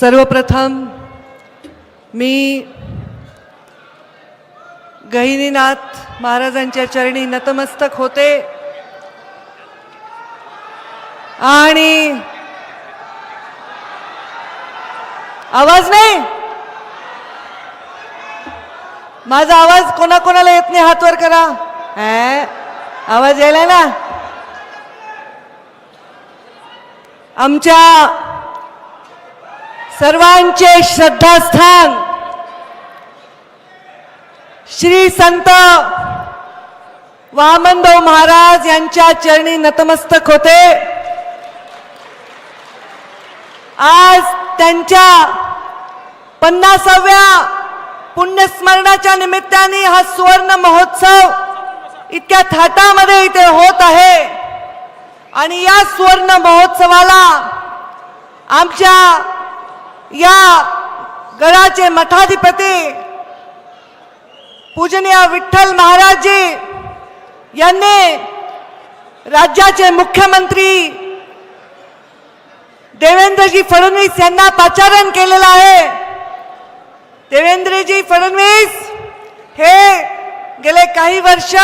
सर्वप्रथम मी गहिनीनाथ महाराजांच्या चरणी नतमस्तक होते. आणि आवाज नाही. माझा आवाज कोणाकोणाला येत नाही? हातवर करा. आवाज यायला ना? आमच्या सर्वांचे श्रद्धास्थान. श्री संत वामनभाऊ महाराज यांच्या चरणी नतमस्तक होते. आज त्यांच्या पन्नासाव्या पुण्यस्मरणाच्या निमित्ताने हा सुवर्ण महोत्सव इतक्या थाटामध्ये इथे होत आहे. आणि या सुवर्ण महोत्सवाला आमच्या या गडाचे मठाधिपती पूजनीय विठ्ठल महाराजजी यांनी राज्याचे मुख्यमंत्री देवेंद्रजी फडणवीस यांना पाचारण केलेलं आहे. देवेंद्रजी फडणवीस हे गेले काही वर्ष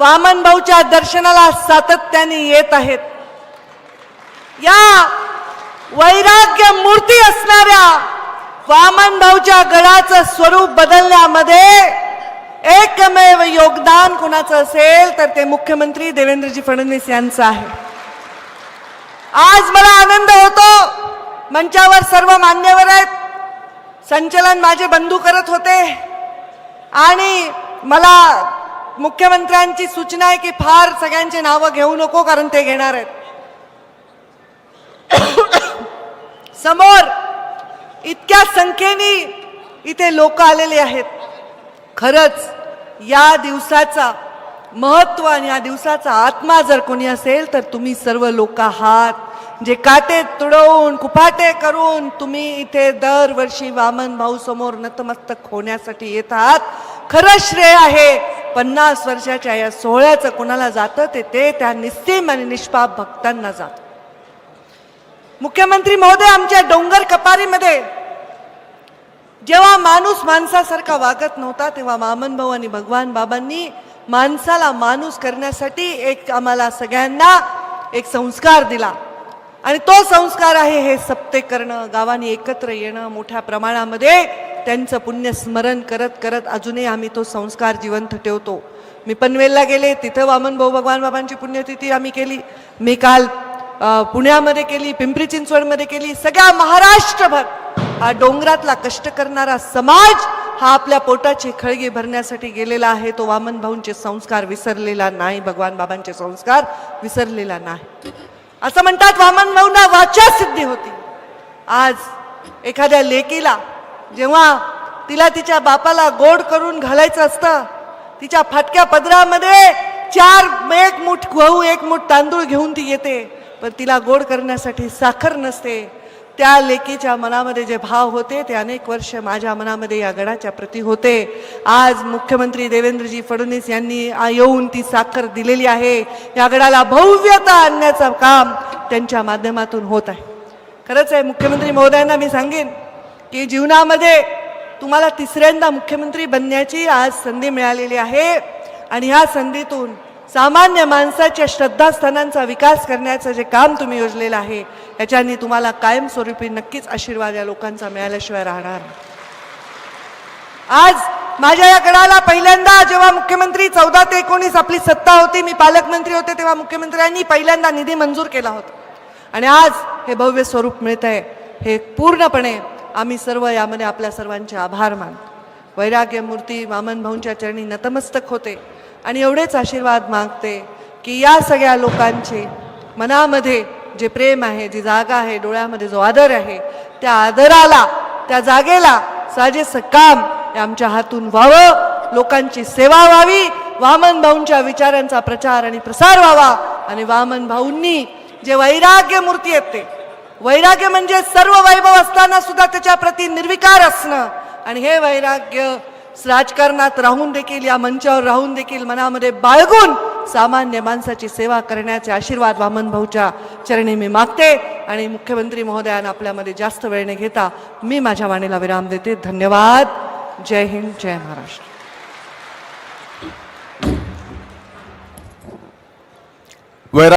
वामन भाऊच्या दर्शनाला सातत्याने येत आहेत. या वैराग्य मूर्ती असणाऱ्या वामन भाऊच्या गडाचं स्वरूप बदलण्यामध्ये एकमेव योगदान कुणाचं असेल तर ते मुख्यमंत्री देवेंद्रजी फडणवीस यांचं आहे. आज मला आनंद होतो. मंचावर सर्व मान्यवर आहेत. संचलन माझे बंधू करत होते. आणि मला मुख्यमंत्र्यांची सूचना आहे की फार सगळ्यांची नावं घेऊ नको कारण ते घेणार आहेत. समोर इतक्या संख्येने इथे लोक आलेले आहेत. खरंच या दिवसाचा महत्त्व आणि या दिवसाचा आत्मा जर कोणी असेल तर तुम्ही सर्व लोक आहात. जे काटे तुडवून कुपाटे करून तुम्ही इथे दरवर्षी वामन भाऊ समोर नतमस्तक होण्यासाठी येत आहात खरं श्रेय आहे. पन्नास वर्षाच्या या सोहळ्याचं कोणाला जातं ते ते त्या निस्सीम आणि निष्पाप भक्तांना जातं. मुख्यमंत्री महोदय आमच्या डोंगर कपारीमध्ये जेव्हा माणूस माणसासारखा वागत नव्हता तेव्हा वामन भाऊ आणि भगवान बाबांनी माणसाला माणूस करण्यासाठी एक आम्हाला सगळ्यांना एक संस्कार दिला. आणि तो संस्कार आहे हे सप्ते करणं गावाने एकत्र येणं मोठ्या प्रमाणामध्ये त्यांचं पुण्यस्मरण करत करत अजूनही आम्ही तो संस्कार जिवंत ठेवतो. मी पनवेलला गेले तिथं वामन भाऊ भगवान बाबांची पुण्यतिथी आम्ही केली. मी काल पुण्यामध्ये केली पिंपरी चिंचवडमध्ये केली सगळ्या महाराष्ट्रभर. हा डोंगरातला कष्ट करणारा समाज हा आपल्या पोटाची खळगी भरण्यासाठी गेलेला आहे. तो वामन भाऊंचे संस्कार विसरलेला नाही भगवान बाबांचे संस्कार विसरलेला नाही. असं म्हणतात वामन भाऊंना वाचा सिद्धी होती. आज एखाद्या लेकीला जेव्हा तिला तिच्या बापाला गोड करून घालायचं असतं तिच्या फाटक्या पदरामध्ये चार एक मुठ गहू एक मुठ तांदूळ घेऊन ती येते. पण तिला गोड करण्यासाठी साखर नसते. त्या लेकीच्या मनामध्ये जे भाव होते ते अनेक वर्ष माझ्या मनामध्ये या गडाच्या प्रती होते. आज मुख्यमंत्री देवेंद्रजी फडणवीस यांनी येऊन ती साखर दिलेली आहे. या गडाला भव्यता आणण्याचं काम त्यांच्या माध्यमातून होत आहे. खरंच आहे मुख्यमंत्री महोदयांना मी सांगेन की जीवनामध्ये तुम्हाला तिसऱ्यांदा मुख्यमंत्री बनण्याची आज संधी मिळालेली आहे. आणि ह्या संधीतून सामान्य माणसाच्या श्रद्धास्थानांचा विकास करण्याचं जे काम तुम्ही योजलेलं आहे याच्यानी तुम्हाला कायमस्वरूपी नक्कीच आशीर्वाद या लोकांचा मिळाल्याशिवाय राहणार आज माझ्या या गडाला पहिल्यांदा जेव्हा मुख्यमंत्री चौदा ते एकोणीस आपली सत्ता होती मी पालकमंत्री होते तेव्हा मुख्यमंत्र्यांनी पहिल्यांदा निधी मंजूर केला होता. आणि आज हे भव्य स्वरूप मिळत आहे हे पूर्णपणे आम्ही सर्व यामध्ये आपल्या सर्वांचे आभार मानतो. वैराग्य मूर्ती वामन भाऊंच्या चरणी नतमस्तक होते. आणि एवढेच आशीर्वाद मागते की या सगळ्या लोकांचे मनामध्ये जे प्रेम आहे जी जागा आहे डोळ्यामध्ये जो आदर आहे त्या आदराला त्या जागेला साजेसं काम आमच्या हातून व्हावं लोकांची सेवा व्हावी वामन भाऊंच्या विचारांचा प्रचार आणि प्रसार व्हावा आणि वामन भाऊंनी जे वैराग्य मूर्ती आहेत ते वैराग्य म्हणजे सर्व वैभव असताना सुद्धा त्याच्या प्रती निर्विकार असणं आणि हे वैराग्य राजकारणात राहून देखील या मंचावर राहून देखील मनामध्ये बाळगून सामान्य माणसाची सेवा करण्याचे आशीर्वाद वामन भाऊच्या चरणी मी मागते. आणि मुख्यमंत्री महोदयानं आपल्यामध्ये जास्त वेळ न घेता मी माझ्या वाणीला विराम देते. धन्यवाद. जय हिंद जय महाराष्ट्र.